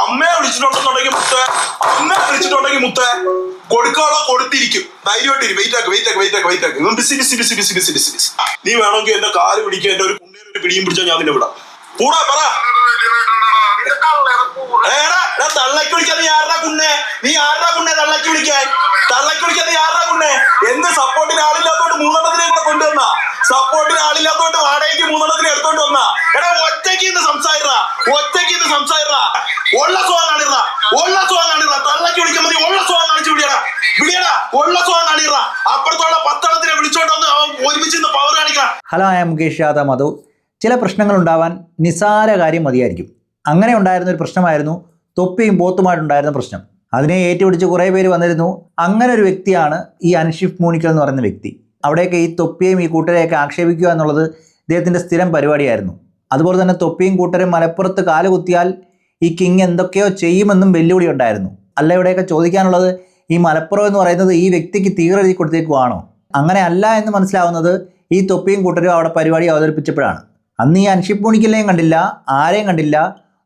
അമ്മയെ വിളിച്ചിട്ടുണ്ടെന്നുണ്ടെങ്കിൽ മുത്ത. അമ്മയെ വിളിച്ചിട്ടുണ്ടെങ്കിൽ മുത്ത. കൊടുക്കാളോ കൊടുത്തിരിക്കും. ധൈര്യമായിട്ട് വെയിറ്റ് ആക്ക് വെയിറ്റ് ആക്ക് വെയിറ്റ് ആക്ക് വെയിറ്റ് ആക്ക്. Busy busy busy busy busy busy busy നീ വേണമെങ്കിൽ എന്റെ കാൽ പിടിക്കുക എന്റെ ഒരു കുണ്ടേലും ഒരു പിടിയും പിടിച്ചാൽ ഞാൻ നിന്നെ വിടാം. കൂടാ പറ. തള്ളക്ക് വിളിക്കാൻ നീ ആരുടെ കുണ്ണെ നീ ആരുടെ കുണ്ണെ തള്ളക്ക് വിളിക്കാൻ? തള്ളക്ക് വിളിക്കാൻ നീ ആരുടെ കുണ്ണെ എന്ത് സപ്പോർട്ടിന് ആളില്ലാത്തോണ്ട് മൂന്നെണ്ണത്തിനെ കൂടെ കൊണ്ടുവന്ന? സപ്പോർട്ടിന് ആളില്ലാത്തോണ്ട് വാടകയ്ക്ക് മൂന്നെണ്ണത്തിനെ എടുത്തോണ്ട് വന്ന? എടാ ഒറ്റയ്ക്ക് ഇന്ന് സംസാരിറ ഒറ്റയ്ക്ക് ഇന്ന് സംസാരിറ ഉള്ള സ്വാൻ കാണിറ ഉള്ള സ്വാൻ തള്ളക്ക് വിളിക്കുമ്പോ നീ ഉള്ള സ്വാൻ കാണിച്ച് വിളിയടാ. വിളിയടാ ഉള്ള സ്വാൻ കാണിറ അപ്പുറത്തുള്ള പത്തെണ്ണത്തിനെ വിളിച്ചോണ്ട് വന്ന് അവൻ ഒരുമിച്ച് ഇന്ന് പവർ കാണിക്കണം. Hello I'm Mukesh Yadav Madhu. ചില പ്രശ്നങ്ങൾ ഉണ്ടാവാൻ നിസാര കാര്യം മതിയായിരിക്കും. അങ്ങനെ ഉണ്ടായിരുന്ന ഒരു പ്രശ്നമായിരുന്നു. തൊപ്പിയും ബോത്തുമായിട്ടുണ്ടായിരുന്ന പ്രശ്നം. അതിനെ ഏറ്റുപിടിച്ച് കുറേ പേര് വന്നിരുന്നു. അങ്ങനെ ഒരു വ്യക്തിയാണ് ഈ അൻഷിഫ് മൂണിക്കൽ എന്ന് പറയുന്ന വ്യക്തി. അവിടെയൊക്കെ ഈ തൊപ്പിയും ഈ കൂട്ടരെയൊക്കെ ആക്ഷേപിക്കുക എന്നുള്ളത് ഇദ്ദേഹത്തിന്റെ സ്ഥിരം പരിപാടിയായിരുന്നു. അതുപോലെ തന്നെ തൊപ്പിയും കൂട്ടരും മലപ്പുറത്ത് കാലുകുത്തിയാൽ ഈ കിങ് എന്തൊക്കെയോ ചെയ്യുമെന്നും വെല്ലുവിളി ഉണ്ടായിരുന്നു. അല്ല ഇവിടെയൊക്കെ ചോദിക്കാനുള്ളത് ഈ മലപ്പുറം എന്ന് പറയുന്നത് ഈ വ്യക്തിക്ക് തീവ്രതി കൊടുത്തേക്കുവാണോ അങ്ങനെ അല്ല എന്ന് മനസ്സിലാവുന്നത് ഈ തൊപ്പിയും കൂട്ടരും അവിടെ പരിപാടി അവതരിപ്പിച്ചപ്പോഴാണ്. അന്ന് ഈ അൻഷിപ്പ് മുണിക്കലിനെയും കണ്ടില്ല ആരെയും കണ്ടില്ല.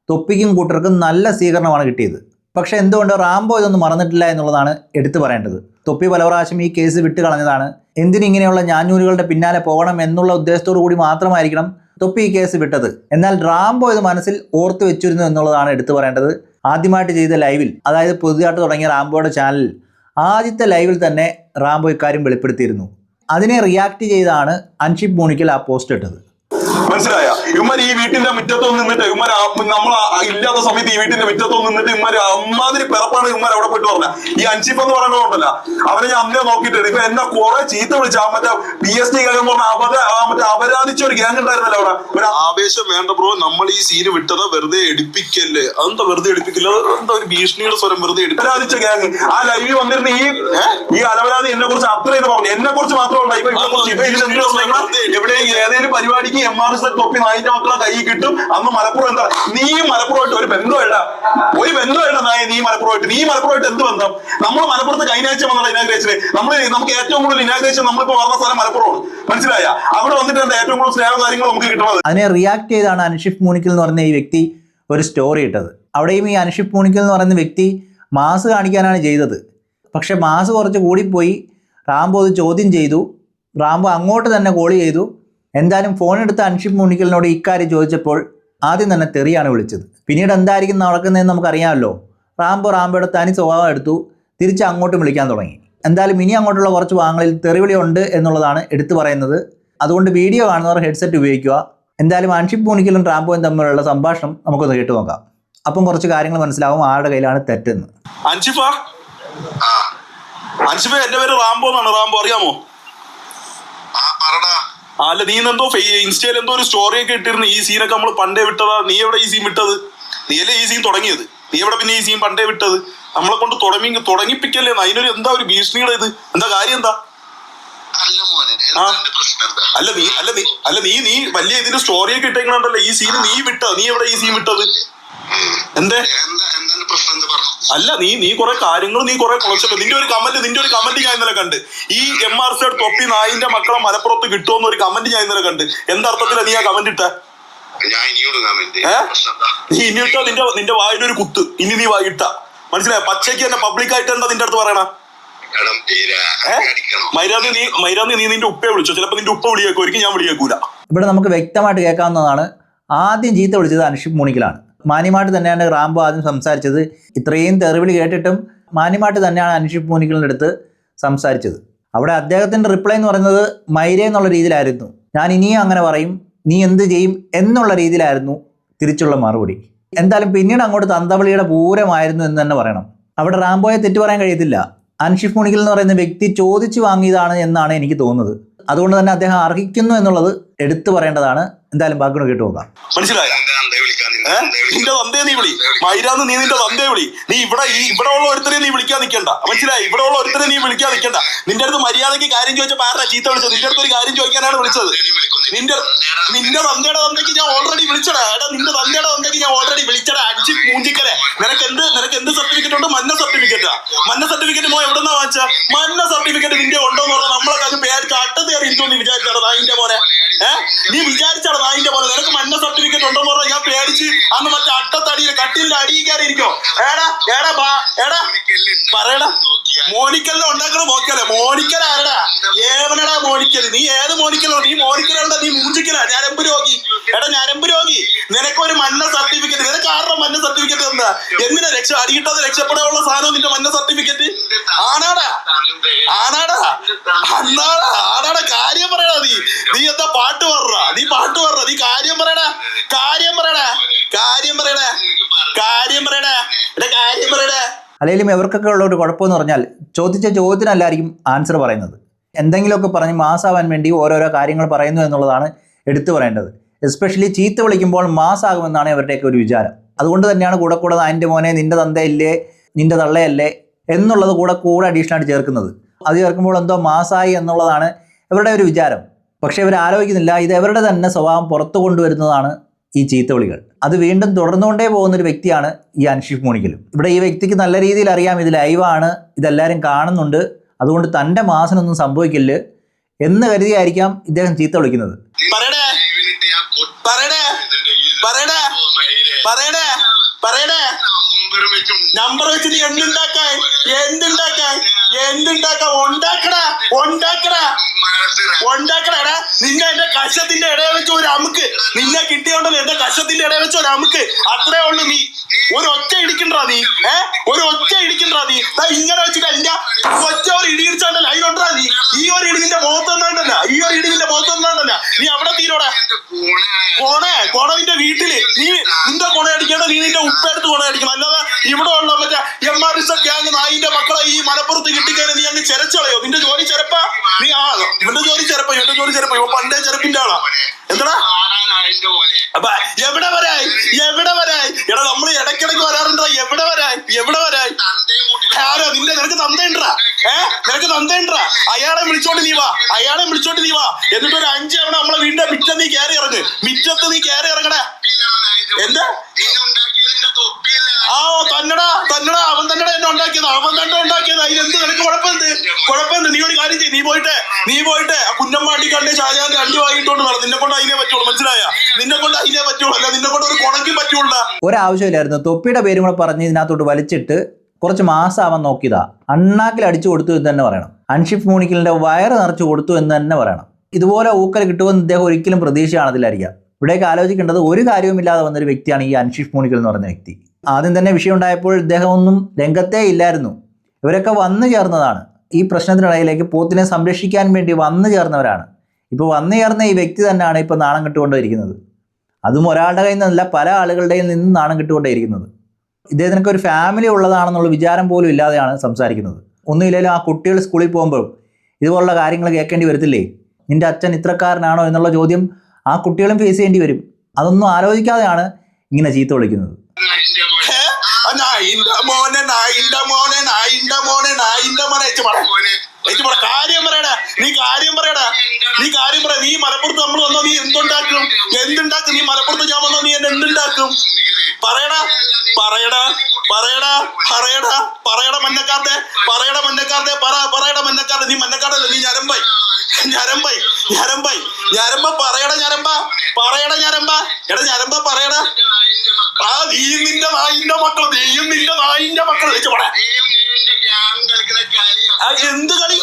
തൊപ്പിക്കും കൂട്ടർക്കും നല്ല സ്വീകരണമാണ് കിട്ടിയത്. പക്ഷേ എന്തുകൊണ്ട് റാംബോ ഇതൊന്നും മറന്നിട്ടില്ല എന്നുള്ളതാണ് എടുത്തു പറയേണ്ടത്. തൊപ്പി പല പ്രാവശ്യം ഈ കേസ് വിട്ട് കളഞ്ഞതാണ് എന്തിനിങ്ങനെയുള്ള ഞാഞ്ഞൂലുകളുടെ പിന്നാലെ പോകണം എന്നുള്ള ഉദ്ദേശത്തോടു കൂടി മാത്രമായിരിക്കണം തൊപ്പി ഈ കേസ് വിട്ടത്. എന്നാൽ റാംബോ ഇത് മനസ്സിൽ ഓർത്തു വെച്ചിരുന്നു എന്നുള്ളതാണ് എടുത്തു പറയേണ്ടത്. ആദ്യമായിട്ട് ചെയ്ത ലൈവിൽ അതായത് പുതുതായിട്ട് തുടങ്ങിയ റാംബോയുടെ ചാനലിൽ ആദ്യത്തെ ലൈവിൽ തന്നെ റാംബോ ഇക്കാര്യം വെളിപ്പെടുത്തിയിരുന്നു. അതിനെ റിയാക്ട് ചെയ്താണ് അൻഷിപ് മോണിക്കൽ ആ പോസ്റ്റ് ഇട്ടത്. മനസ്സിലായ? ഇവന്മാർ ഈ വീട്ടിന്റെ മുറ്റത്തൊന്നും നിന്നിട്ട് ഇവന്മാർ നമ്മൾ ഇല്ലാത്ത സമയത്ത് ഈ വീട്ടിന്റെ മുറ്റത്തൊന്നും നിന്നിട്ട് ഇവന്മാർ അമ്മാതിരി പിറപ്പാണ് ഇവന്മാർ അവിടെ പോയിട്ട് പറഞ്ഞ. ഈ അൻഷിപ്പ് എന്ന് പറയുന്നതുകൊണ്ടല്ല അവനെ ഞാൻ അന്നേ നോക്കിയിട്ട് ഇപ്പൊ എന്നെ കുറെ ചീത്ത വിളിച്ച ആ മറ്റേ പി എസ് പറഞ്ഞ അവരെ മറ്റേ അപരാധിച്ച ഒരു ഗ്യാങ് ഉണ്ടായിരുന്നല്ലോ അവിടെ. ഒരു ആവേശം വേണ്ട ബ്രോ നമ്മൾ ഈ സീന് വിട്ടത് വെറുതെ എടുപ്പിക്കല്ലേ? അതെന്താ വെറുതെ എടുപ്പിക്കില്ല എന്താ ഒരു ഭീഷണിയുടെ സ്വരം വെറുതെ അപരാധിച്ച ഗ്യാങ് ആ ലൈവിൽ വന്നിരുന്ന ഈ ഈ അലവരാതി എന്നെ കുറിച്ച് അത്ര ഇത് പറഞ്ഞു. എന്നെ കുറിച്ച് മാത്രമല്ല ഇപ്പൊ ഇവനെ കുറിച്ച് ഇപ്പൊ എന്ത് പറഞ്ഞാൽ എവിടെ ഏതെങ്കിലും പരിപാടിക്ക് എം ആർ എസ് തൊപ്പി നായിന്റെ മക്കളെ കൈ കിട്ടും. അന്ന് മലപ്പുറം എന്താ? നീ മലപ്പുറമായിട്ട് ഒരു ബന്ധമില്ല ഒരു ബന്ധമില്ല നായ നീ മലപ്പുറമായിട്ട്. നീ മലപ്പുറമായിട്ട് എന്ത് ബന്ധം? നമ്മൾ മലപ്പുറത്ത് കഴിഞ്ഞാഴ്ച വന്നുള്ള ഇനാഗ്രേഷന് നമ്മൾ നമുക്ക് ഏറ്റവും കൂടുതൽ ഇനാഗ്രേഷൻ നമ്മളിപ്പോ വളർന്ന സ്ഥലം മലപ്പുറമാണ്. മനസ്സിലായ? അവിടെ വന്നിട്ട് എന്താ ഏറ്റവും കൂടുതൽ സ്നേഹ കാര്യങ്ങൾ നമുക്ക് കിട്ടുന്നത് അതിനെ റിയാക്ട് ചെയ്താണ് അനുഷിഫ് മൂണിക്കൽ എന്ന് പറഞ്ഞ ഈ വ്യക്തി ഒരു സ്റ്റോറി ഇട്ടത്. അവിടെയും ഈ അനുഷിഫ് മൂണിക്കൽ എന്ന് പറയുന്ന വ്യക്തി മാസ് കാണിക്കാനാണ് ചെയ്തത്. പക്ഷെ മാസ് കുറച്ച് കൂടിപ്പോയി. റാംബോ അത് ചോദ്യം ചെയ്തു. റാംബോ അങ്ങോട്ട് തന്നെ കോൾ ചെയ്തു. എന്തായാലും ഫോൺ എടുത്ത അൻഷിഫ് മുണിക്കലിനോട് ഇക്കാര്യം ചോദിച്ചപ്പോൾ ആദ്യം തന്നെ തെറിയാണ് വിളിച്ചത്. പിന്നീട് എന്തായിരിക്കും നടക്കുന്നതെന്ന് നമുക്കറിയാമല്ലോ. റാംബോ റാംബോയുടെ തനി സ്വഭാവം എടുത്തു തിരിച്ച് അങ്ങോട്ടും വിളിക്കാൻ തുടങ്ങി. എന്തായാലും ഇനി അങ്ങോട്ടുള്ള കുറച്ച് ഭാഗങ്ങളിൽ തെറിവിളി ഉണ്ട് എന്നുള്ളതാണ് എടുത്തു പറയുന്നത്. അതുകൊണ്ട് വീഡിയോ കാണുന്നവർ ഹെഡ്സെറ്റ് ഉപയോഗിക്കുക. എന്തായാലും അൻഷിപ്പ് മുണിക്കലും റാംബോയും തമ്മിലുള്ള സംഭാഷണം നമുക്കൊന്ന് കേട്ടു നോക്കാം. അപ്പം കുറച്ച് കാര്യങ്ങൾ മനസ്സിലാവും ആരുടെ കയ്യിലാണ് തെറ്റെന്ന്. അൻഷിഫ? അൻഷിഫ എന്റെ പേര് റാംബോ എന്നാണ്. റാംബോ അറിയാമോ? ആ പറടാ. അല്ല നീ എന്തോ ഇൻസ്റ്റയിൽ എന്തോ ഒരു സ്റ്റോറി ഒക്കെ ഇട്ടിരുന്നു ഈ സീനൊക്കെ നമ്മൾ പണ്ടേ വിട്ടതാ. നീ എവിടെ ഈ സീൻ വിട്ടത്? നീയല്ലേ ഈ സീൻ തുടങ്ങിയത്? നീ എവിടെ പിന്നെ ഈ സീൻ പണ്ടേ വിട്ടത്? നമ്മളെ കൊണ്ട് തുടങ്ങി തുടങ്ങിപ്പിക്കല്ലേ? അതിനൊരു എന്താ ഒരു ഭീഷണിയുടെ ഇത്? എന്താ കാര്യം എന്താ? അല്ല നീ അല്ല നീ അല്ല നീ നീ വലിയ ഇതിന് സ്റ്റോറി ഒക്കെ ഇട്ടേക്കണല്ലോ ഈ സീൻ നീ വിട്ടത്. നീ എവിടെ ഈ സീൻ വിട്ടത്? എന്തേ അല്ല നീ നീ കുറെ കാര്യങ്ങൾ നീ കുറെ കുളച്ചല്ലോ നിന്റെ ഒരു കമന്റ് നിന്റെ ഒരു കമന്റ് ഞാൻ ഇന്നലെ കണ്ട്. ഈ എം ആർ സിയുടെ തൊപ്പി നായിന്റെ മക്കളെ മലപ്പുറത്ത് കിട്ടുമെന്ന് ഒരു കമന്റ് ഞാൻ ഇന്നലെ കണ്ട്. എന്തർത്ഥത്തിലാ നീ ആ കമന്റ് ഇട്ട? നീ ഇനി നിന്റെ നിന്റെ ഒരു കുത്ത്. ഇനി നീ വായിട്ട മനസ്സിലായ? പച്ചയ്ക്ക് തന്നെ പബ്ലിക് ആയിട്ട് എന്താ നിന്റെ അടുത്ത് പറയണ? മൈരാതി? നീ മൈരാതി നീ നിന്റെ ഉപ്പയെ വിളിച്ചോ? ചിലപ്പോ നിന്റെ ഉപ്പ വിളിയേക്കും ഒരിക്കലും ഞാൻ വിളിയേക്കൂല. ഇവിടെ നമുക്ക് വ്യക്തമായിട്ട് കേൾക്കാവുന്നതാണ്. ആദ്യം ചീത്ത വിളിച്ചത് അനുഷിപ് മൂണിക്കലാണ്. മാന്യമായിട്ട് തന്നെയാണ് റാംബോ ആദ്യം സംസാരിച്ചത്. ഇത്രയും തെറിവിളി കേട്ടിട്ടും മാന്യമായിട്ട് തന്നെയാണ് അൻഷിപ്പ് മോനിക്കലിന്റെ അടുത്ത് സംസാരിച്ചത്. അവിടെ അദ്ദേഹത്തിന്റെ റിപ്ലൈ എന്ന് പറയുന്നത് മൈരേ എന്നുള്ള രീതിയിലായിരുന്നു. ഞാൻ ഇനിയും അങ്ങനെ പറയും നീ എന്ത് ചെയ്യും എന്നുള്ള രീതിയിലായിരുന്നു തിരിച്ചുള്ള മറുപടി. എന്തായാലും പിന്നീട് അങ്ങോട്ട് തന്തവളിയുടെ പൂരമായിരുന്നു എന്ന് തന്നെ പറയണം. അവിടെ റാംബോയെ തെറ്റു പറയാൻ കഴിയത്തില്ല. അൻഷിഫ് മുണിക്കൽ എന്ന് പറയുന്ന വ്യക്തി ചോദിച്ചു വാങ്ങിയതാണ് എന്നാണ് എനിക്ക് തോന്നുന്നത്. അതുകൊണ്ട് തന്നെ അദ്ദേഹം അർഹിക്കുന്നു എന്നുള്ളത് എടുത്തു പറയേണ്ടതാണ്. എന്തായാലും ബാക്കിയോട് കേട്ടു നോക്കാം. മനസ്സിലായ? നിന്റെ തന്തേ നീ വിളി. മൈരാന്ന് നീ നിന്റെ തന്തേ വിളി. നീ ഇവിടെ ഈ ഇവിടെ ഉള്ള ഒരുത്തരെ നീ വിളിക്കാൻ നിൽക്കണ്ട മനസ്സിലായി? ഇവിടെ ഉള്ള ഒരുത്തരെ നീ വിളിക്കാൻ നിൽക്കണ്ട നിന്റെ അടുത്ത് മര്യാദയ്ക്ക് കാര്യം ചോദിച്ചപ്പോ ആരാ ചീത്ത വിളിച്ചത്? നിന്റെ അടുത്ത് ഒരു കാര്യം ചോദിക്കാനാണ് വിളിച്ചത്. നിന്റെ നിന്റെ തന്തയുടെ തന്തയ്ക്ക് ഞാൻ ഓൾറെഡി വിളിച്ചടാ. എടാ നിന്റെ തന്തയുടെ തന്തയ്ക്ക് ഞാൻ ഓൾറെഡി വിളിച്ചടാ. അടിച്ച് മൂഞ്ചിക്കലെ നിനക്ക് എന്ത് നിനക്ക് എന്ത് സർട്ടിഫിക്കറ്റ് ഉണ്ട്? മഞ്ഞ സർട്ടിഫിക്കറ്റാ മഞ്ഞ സർട്ടിഫിക്കറ്റ് മോ എവിടെന്നാ വാങ്ങിച്ച? മഞ്ഞ സർട്ടിഫിക്കറ്റ് നിന്റെ ഉണ്ടോന്ന് പറഞ്ഞാൽ നമ്മളൊക്കെ അത് പേര് അട്ടത്ത് കയറി ഇരിക്കുമെന്ന് വിചാരിച്ചാടാ നായിന്റെ പോലെ ഏഹ് നീ വിചാരിച്ചാടാ നായിന്റെ പോലെ നിനക്ക് മഞ്ഞ സർട്ടിഫിക്കറ്റ് ഉണ്ടെന്ന് പറഞ്ഞാൽ ഞാൻ പേടിച്ച് അന്ന് മറ്റേ അട്ടത്തടിയിൽ കട്ടിലിന്റെ അടിയിൽ ഇരിക്കോ ഏടാ ഏടാ ബാ ഏടാ പറയടാ. മോണിക്കലിനെ ഉണ്ടാക്കണ? മോക്കല്ലേ മോണിക്കൽ ആരടാ? ഏവനടാ മോണിക്കൽ നീ ഏത് മോണിക്കലോ നീ മോണിക്കലുണ്ട നീ മൂഞ്ചിക്കലാ. ഞരമ്പ് രോഗി? എടാ ഞരമ്പ് രോഗി? നിനക്കൊരു മഞ്ഞ സർട്ടിഫിക്കറ്റ്. നിനക്ക് ആരുടെ മഞ്ഞ സർട്ടിഫിക്കറ്റ് എന്താ എന്തിനാ രക്ഷ അടിയിട്ടത് രക്ഷപ്പെടാനുള്ള സാധനം നിന്റെ മഞ്ഞ സർട്ടിഫിക്കറ്റ്? ആണാടാ. ആണാടാ. അന്നാടാ. ആണാടാ. കാര്യം പറയടാ നീ. നീ എന്താ പാട്ട് പറ നീ പാട്ട് പറ നീ കാര്യം പറയടാ. കാര്യം പറയടാ. കാര്യം പറയടാ. കാര്യം പറയടാ. എടാ കാര്യം പറയടാ. അല്ലെങ്കിലും ഇവർക്കൊക്കെ ഉള്ള ഒരു കുഴപ്പമെന്ന് പറഞ്ഞാൽ ചോദിച്ച ചോദ്യത്തിനല്ലായിരിക്കും ആൻസർ പറയുന്നത്. എന്തെങ്കിലുമൊക്കെ പറഞ്ഞ് മാസാവാൻ വേണ്ടി ഓരോരോ കാര്യങ്ങൾ പറയുന്നു എന്നുള്ളതാണ് എടുത്തു പറയേണ്ടത്. എസ്പെഷ്യലി ചീത്ത വിളിക്കുമ്പോൾ മാസാകുമെന്നാണ് അവരുടെയൊക്കെ ഒരു വിചാരം. അതുകൊണ്ട് തന്നെയാണ് കൂടെ കൂടെ എന്റെ മോനെ നിന്റെ തന്തയല്ലേ നിന്റെ തള്ളയല്ലേ എന്നുള്ളത് കൂടെ കൂടെ അഡീഷണൽ ആയിട്ട് ചേർക്കുന്നത്. അത് ചേർക്കുമ്പോൾ എന്തോ മാസായി എന്നുള്ളതാണ് ഇവരുടെ ഒരു വിചാരം. പക്ഷേ ഇവർ ആലോചിക്കുന്നില്ല ഇത് ഇവരുടെ തന്നെ സ്വഭാവം പുറത്തു കൊണ്ടുവരുന്നതാണ് ഈ ചീത്തവിളികൾ അത് വീണ്ടും തുടർന്നുകൊണ്ടേ പോകുന്ന ഒരു വ്യക്തിയാണ് ഈ അൻഷിഫ് മോണിക്കലും. ഇവിടെ ഈ വ്യക്തിക്ക് നല്ല രീതിയിൽ അറിയാം ഇത് ലൈവാണ് ഇതെല്ലാവരും കാണുന്നുണ്ട്. അതുകൊണ്ട് തന്റെ മാസനൊന്നും സംഭവിക്കില്ല എന്ന് കരുതിയായിരിക്കാം ഇദ്ദേഹം ചീത്ത വിളിക്കുന്നത്. പറയണേ പറയണേ പറയണേ പറയണേ നമ്പർ വെച്ച് നീ എന്തുണ്ടാക്കാൻ? എന്തുണ്ടാക്കാൻ? എന്തുണ്ടാക്കാൻ? ഉണ്ടാക്കടാ ഉണ്ടാക്കടാ. ഉണ്ടാക്കടാ നിന്നെ എന്റെ കശത്തിന്റെ ഇടയിൽ വെച്ച് ഒരു അമുക്ക്. നിന്നെ കിട്ടിയോണ്ടല്ലോ എന്റെ കശത്തിന്റെ ഇടയിൽ വെച്ച് ഒരു അമുക്ക്. അത്രേ ഉള്ളു നീ. ഒരു ഒറ്റ ഇടിക്കണ്ടാ നീ. ഏ? ഒരു ഒറ്റ ഇടിക്കണ്ടാ നീ. ഇങ്ങനെ വെച്ചിട്ട് എന്റെ ഒറ്റ ഒരു ഇടി ഇടിച്ചോണ്ടല്ല? അതിലുണ്ടാ നീ. ഈ ഒരു ഇടി നിന്റെ മുഖത്തൊന്നാണ്ടല്ല ഈ ഒരു ഇടി നിന്റെ മുഖത്തൊന്നാണ്ടല്ല നീ അവിടെ തീരോടാ. കോണേ കോണ നിന്റെ വീട്ടിൽ. നീ നിന്റെ കൊണ അടിക്കേണ്ട നീ നിന്റെ ഉപ്പെടുത്ത് കൊണ അടിക്കണം. അല്ലാതെ ഇവിടെ ഉള്ള മറ്റേ എം ആർ എസ് ഗ്യാങ് നായിന്റെ മക്കളെ ഈ മലപ്പുറത്ത് കിട്ടിക്കഴിഞ്ഞാൽ നീ അങ്ങ് ചെരച്ചളയോ? നിന്റെ ജോലി ചെരപ്പ? നീ ആ ഇവന്റെ ജോലി ചെരപ്പ ഇവന്റെ ജോലി ചെരപ്പ. ഇവ പണ്ടേ ചെറുപ്പിന്റെ ആളാ. എന്താ അപ്പൊ എവിടെ വരായി? എവിടെ വരായി? എടാ നമ്മൾ ഇടയ്ക്കിടയ്ക്ക് വരാറുണ്ടോ? എവിടെ വരായി? എവിടെ വരായി? ആരോ? നിന്റെ നിനക്ക് തന്തയുണ്ടാ ഏ? നിനക്ക് തന്തയുണ്ടാ അയാളെ വിളിച്ചോണ്ട് നീ വാ. അയാളെ വിളിച്ചോണ്ട് നീ വാ. എന്നിട്ട് ഒരു അഞ്ച് തവണ നമ്മളെ വീടിന്റെ മിറ്റം നീ കയറി ഇറങ്ങ്. മിറ്റത്ത് നീ കയറി ഇറങ്ങടാ. എന്താ? ആ തന്നടാ തന്നടാ അവൻ തന്നടാ എന്നെ ഉണ്ടാക്കിയത്. അവൻ തന്നെ ഉണ്ടാക്കിയത്. അതിലെന്ത് നിനക്ക് കുഴപ്പമെന്ത്? കുഴപ്പമെന്ത്? നീ ഒരു കാര്യം ചെയ്യ്. നീ പോയിട്ട് നീ പോയിട്ട് ആ കുഞ്ഞമ്മാട്ടി കണ്ട് ഷാജാന്റെ അണ്ടി വാങ്ങിയിട്ടോണ്ട് നട നിന്നെ കൊണ്ട് അതിനെ പറ്റുള്ളൂ. മനസ്സിലായ? നിന്നെ കൊണ്ട് അതിനെ പറ്റുള്ളൂ. അല്ല നിന്നെ കൊണ്ട് ഒരു കുണക്കും പറ്റുള്ളൂ. ഒരാവശ്യമില്ലായിരുന്നു. തൊപ്പിയുടെ പേരും കൂടെ പറഞ്ഞ് ഇതിനകത്തോട്ട് വലിച്ചിട്ട് കുറച്ച് മാസമാവാൻ നോക്കിയതാ. അണ്ണാക്കിൽ അടിച്ചു കൊടുത്തു എന്ന് തന്നെ പറയണം. അൻഷിഫ് മോണിക്കലിന്റെ വയറ് നിറച്ചു കൊടുത്തു എന്ന് തന്നെ പറയണം. ഇതുപോലെ ഊക്കൽ കിട്ടുമെന്ന് ഇദ്ദേഹം ഒരിക്കലും പ്രതീക്ഷ കാണത്തില്ലായിരിക്കാം. ഇവിടേക്ക് ആലോചിക്കേണ്ടത് ഒരു കാര്യവുമില്ലാതെ വന്നൊരു വ്യക്തിയാണ് ഈ അൻഷിഫ് മോണിക്കൽ എന്ന് പറയുന്ന വ്യക്തി. ആദ്യം തന്നെ വിഷയം ഉണ്ടായപ്പോൾ ഇദ്ദേഹം ഒന്നും രംഗത്തേ ഇല്ലായിരുന്നു. ഇവരൊക്കെ വന്നു ചേർന്നതാണ്. ഈ പ്രശ്നത്തിനിടയിലേക്ക് പോത്തിനെ സംരക്ഷിക്കാൻ വേണ്ടി വന്നു ചേർന്നവരാണ്. ഇപ്പോൾ വന്നു ചേർന്ന ഈ വ്യക്തി തന്നെയാണ് ഇപ്പോൾ നാണം കിട്ടുകൊണ്ടിരിക്കുന്നത് അതും ഒരാളുടെ കയ്യിൽ നിന്നല്ല പല ആളുകളുടെയും നിന്ന് നാണം കിട്ടുകൊണ്ടേയിരിക്കുന്നത്. ഇദ്ദേഹത്തിനൊക്കെ ഒരു ഫാമിലി ഉള്ളതാണെന്നുള്ള വിചാരം പോലും ഇല്ലാതെയാണ് സംസാരിക്കുന്നത്. ഒന്നുമില്ലെങ്കിലും ആ കുട്ടികൾ സ്കൂളിൽ പോകുമ്പോൾ ഇതുപോലുള്ള കാര്യങ്ങൾ കേൾക്കേണ്ടി വരത്തില്ലേ? നിന്റെ അച്ഛൻ ഇത്രക്കാരനാണോ? എന്നുള്ള ചോദ്യം ആ കുട്ടികളും ഫേസ് ചെയ്യേണ്ടി വരും. അതൊന്നും ആലോചിക്കാതെയാണ് ഇങ്ങനെ ചീത്ത വിളിക്കുന്നത്. നായിന്റെ മോനെ നായിന്റെ മോനെ നായിന്റെ മോനെ നായിന്റെ മോനെ. ഏച്ചു പറ ഏച്ചു പറ കാര്യം പറയടാ. നീ കാര്യം പറയടാ. നീ കാര്യം പറ. നീ മലപ്പുറത്ത് നമ്മൾ വന്നോ നീ എന്തുണ്ടാക്കും? എന്തുണ്ടാക്കും? നീ മലപ്പുറത്ത് ഞാൻ വന്നോ നീ എന്നെ എന്തുണ്ടാക്കും? പറയടാ പറയടാ പറയടാ പറയടാ പറയടാ മഞ്ഞക്കാർത്തെ പറയടാ മഞ്ഞക്കാർത്തെ പറ പറയടാ മഞ്ഞക്കാർത്തെ. നീ മഞ്ഞക്കാടല്ല നീ ഞരമ്പായി. ഞരമ്പായി ഞരമ്പായി. ഞരമ്പ പറയടാ ഞരമ്പ പറയടാ ഞരമ്പ. എടാ ഞരമ്പ പറയടാ. ആ നീ നിന്റെ നായിന്റെ മക്കൾ നീയും നിന്റെ നായിന്റെ മക്കൾ വെച്ച് പോടാ. ആ, എന്ത് കളി?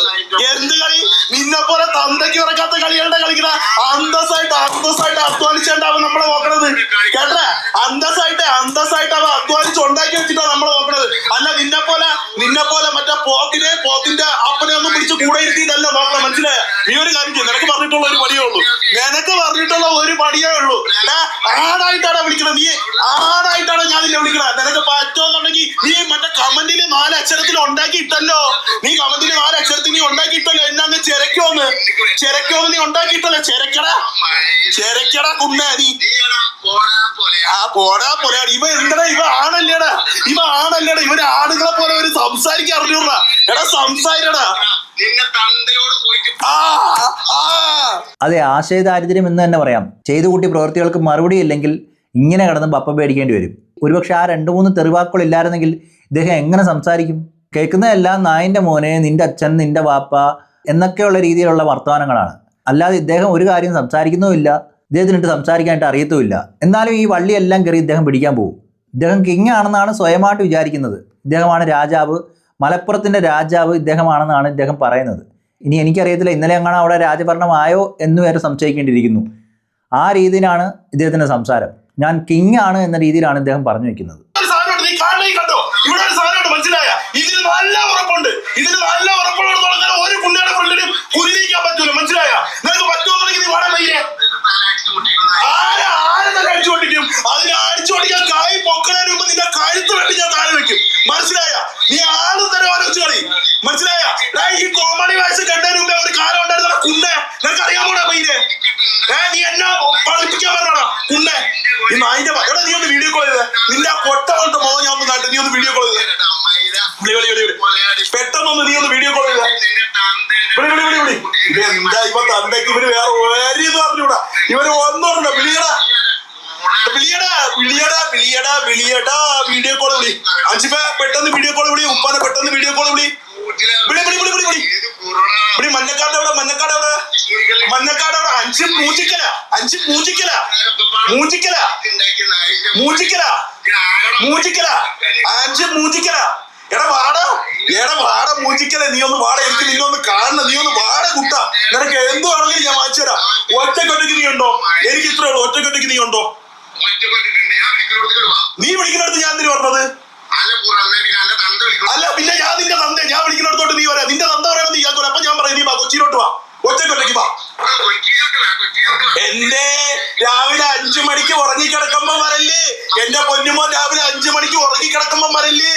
എന്ത് കളി? നിന്നെ പോലെ തന്തയ്ക്ക് ഇറക്കാത്ത കളികളുടെ കളിക്കണ അന്തസ്സായിട്ട് അന്തസ്സായിട്ട് അധ്വാനിച്ചാണ്ട് നമ്മളെ നോക്കണത്. കേട്ടേ അന്തസ്സായിട്ട് അന്തസ്സായിട്ട് അവൻ അധ്വാനിച്ച് ഉണ്ടാക്കി വെച്ചിട്ടാ നമ്മളെ നോക്കണത്. അല്ല നിന്നെ പോലെ നിന്നെ പോലെ മറ്റേ പോക്കിനെ പോക്കിന്റെ അപ്പനെ ഒന്നും പിടിച്ച് കൂടെ ഇരുത്തിയിട്ടല്ല നോക്കണം മനസ്സിലായ? നീ ഒരു കാര്യം നിനക്ക് പറഞ്ഞിട്ടുള്ള ഒരു പടിയേ ഉള്ളൂ. നിനക്ക് പറഞ്ഞിട്ടുള്ള ഒരു പടിയേ ഉള്ളൂ. ആടായിട്ടാണ് വിളിക്കണത്. നീ ആടായിട്ടാണ് ഞാൻ നിന്നെ വിളിക്കണത്. നിനക്ക് കമന്റിൽ നാല് അക്ഷരത്തിൽ ഉണ്ടാക്കിയിട്ടല്ലോ നീ കമന്റിൽ നാല് അക്ഷരത്തിൽ നീ ഉണ്ടാക്കിയിട്ടല്ലോ. എന്നാന്ന് ചെരക്കോന്ന് ചെരക്കോന്ന് നീ ഉണ്ടാക്കിയിട്ടല്ലോ. ചെരക്കട ചെരക്കട കുന്ന നീ. ആ പോടാ പോലെയാണ്. ഇവ എന്താടാ? ഇവ ആണല്ലേടാ. ഇവ ആണല്ലേടാ. ഇവർ ആണുങ്ങളെ പോലെ ഒരു സംസാരിക്കാൻ അറിഞ്ഞൂടാ. എടാ ആ അതെ ആശയദാരിദ്ര്യം എന്ന് തന്നെ പറയാം. ചെയ്തു കൂട്ടിയ പ്രവൃത്തികൾക്ക് മറുപടി ഇല്ലെങ്കിൽ ഇങ്ങനെ കിടന്ന് പപ്പ പേടിക്കേണ്ടി വരും. ഒരുപക്ഷെ ആ രണ്ട് മൂന്ന് തെറിവാക്കുകൾ ഇല്ലായിരുന്നെങ്കിൽ ഇദ്ദേഹം എങ്ങനെ സംസാരിക്കും? കേൾക്കുന്നതെല്ലാം നായന്റെ മോനെ നിന്റെ അച്ഛൻ നിന്റെ വാപ്പ എന്നൊക്കെയുള്ള രീതിയിലുള്ള വർത്തമാനങ്ങളാണ്. അല്ലാതെ ഇദ്ദേഹം ഒരു കാര്യം സംസാരിക്കുന്നുമില്ല ഇദ്ദേഹത്തിനിട്ട് സംസാരിക്കാനായിട്ട് അറിയത്തുമില്ല എന്നാലും ഈ വള്ളിയെല്ലാം കയറി ഇദ്ദേഹം പിടിക്കാൻ പോകും. ഇദ്ദേഹം കിങ് ആണെന്നാണ് സ്വയമായിട്ട് വിചാരിക്കുന്നത്. ഇദ്ദേഹമാണ് രാജാവ്. മലപ്പുറത്തിന്റെ രാജാവ് ഇദ്ദേഹമാണെന്നാണ് ഇദ്ദേഹം പറയുന്നത്. ഇനി എനിക്കറിയത്തില്ല ഇന്നലെ എങ്ങനെ അവിടെ രാജഭരണമായോ എന്ന് വരെ സംശയിക്കേണ്ടിയിരിക്കുന്നു. ആ രീതിയിലാണ് ഇദ്ദേഹത്തിന്റെ സംസാരം. ഞാൻ കിങ് ആണ് എന്ന രീതിയിലാണ് ഇദ്ദേഹം പറഞ്ഞു വെക്കുന്നത്. ഒരു കുഞ്ഞാടെ പറ്റൂല മനസ്സിലായ? നിനക്ക് പറ്റുമെന്നുണ്ടെങ്കിൽ നീ വേണം മയ്യേ ആരാ? ആരെ തന്നെ അടിച്ചു പൊട്ടിക്കും അതിന് അടിച്ചു പൊട്ടിക്കാൻ കായ് പൊക്കണതിന് മുമ്പ് നിന്റെ കഴുത്ത് വെട്ടി ഞാൻ താഴെ വെക്കും. മനസ്സിലായ? നീ ആൾ തന്നെ ആലോചിച്ച് മനസ്സിലായ? ഈ കോമഡി വയസ്സ് കണ്ടതിന് മുമ്പേ ഒരു കാലം ഉണ്ടായിരുന്ന. കുന്നെ. നിനക്ക് അറിയാമോടാ മയ്യേ ഏ നീ എന്നെ പഠിപ്പിക്കാൻ പറഞ്ഞോടാ? ഈ നായിന്റെ നീ ഒന്ന് വീഡിയോ കോൾ ചെയ്തേ. നിന്റെ ആ ഞാൻ ഒന്ന് നാട്ടെ നീ ഒന്ന് വീഡിയോ കോൾ ചെയ്തേ. പെട്ടെന്നൊന്ന് നീ ഒന്ന് വീഡിയോ കോൾ ചെയ്തേ. ഇത് എന്താ ഇപ്പൊ തന്തയ്ക്ക് ഇവർ വേറെ ഒരു ഇത് പറഞ്ഞൂടാ ഇവർ ഒന്നുണ്ടോ വിളിയടാ. വിളിയടാ വിളിയടാ വിളിയടാ വിളിയടാ വീഡിയോ കോൾ വിളി. അഞ്ചിപ്പ പെട്ടെന്ന് വീഡിയോ കോൾ വിളി. ഉപ്പാനെ പെട്ടെന്ന് വീഡിയോ കോൾ വിളി. വിളി വിളി വിളി വിളി വിളി. വിളി മഞ്ഞക്കാട് എവിടെ? മഞ്ഞക്കാട് എവിടെ? മഞ്ഞക്കാട് എവിടെ? അഞ്ച് മൂച്ചിക്കല. അഞ്ച് മൂച്ചിക്കല. മൂച്ചിക്കല. മൂച്ചിക്കല. മൂച്ചിക്കല. അഞ്ച് മൂച്ചിക്കല. എടാ വാടാ. എടാ വാട മൂച്ചിക്കല നീ ഒന്ന് വാട. എനിക്ക് നിന്നെ ഒന്ന് കാണണം. നീ ഒന്ന് വാട കുട്ട. നിനക്ക് എന്തുവാണെങ്കിലും ഞാൻ വാങ്ങിച്ചു തരാം. ഒറ്റക്കൊറ്റയ്ക്ക് നീ ഉണ്ടോ? എനിക്ക് ഇത്രേ ഉള്ളൂ. ഒറ്റക്കൊറ്റയ്ക്ക് നീ ഉണ്ടോ? നീ വിളിക്കുന്നിടത്ത് ഞാൻ എന്തിനു പറഞ്ഞത്? അല്ല പിന്നെ ഞാൻ നിന്റെ തന്ത ഞാൻ വിളിക്കുന്നിടത്തോട്ട് നീ പറയാ നിന്റെ തന്ത പറയണത് നീ കേൾക്കൂല. അപ്പൊ ഞാൻ പറയാം നീ വാ കൊച്ചിയിലോട്ട് വാ. ഒറ്റക്കൊറ്റയ്ക്ക് വാ. എന്റെ രാവിലെ അഞ്ചു മണിക്ക് ഉറങ്ങിക്കിടക്കുമ്പോ വരല്ലേ എന്റെ പൊന്നുമോൻ രാവിലെ അഞ്ചു മണിക്ക് ഉറങ്ങി ഉറങ്ങിക്കിടക്കുമ്പോ വരല്ലേ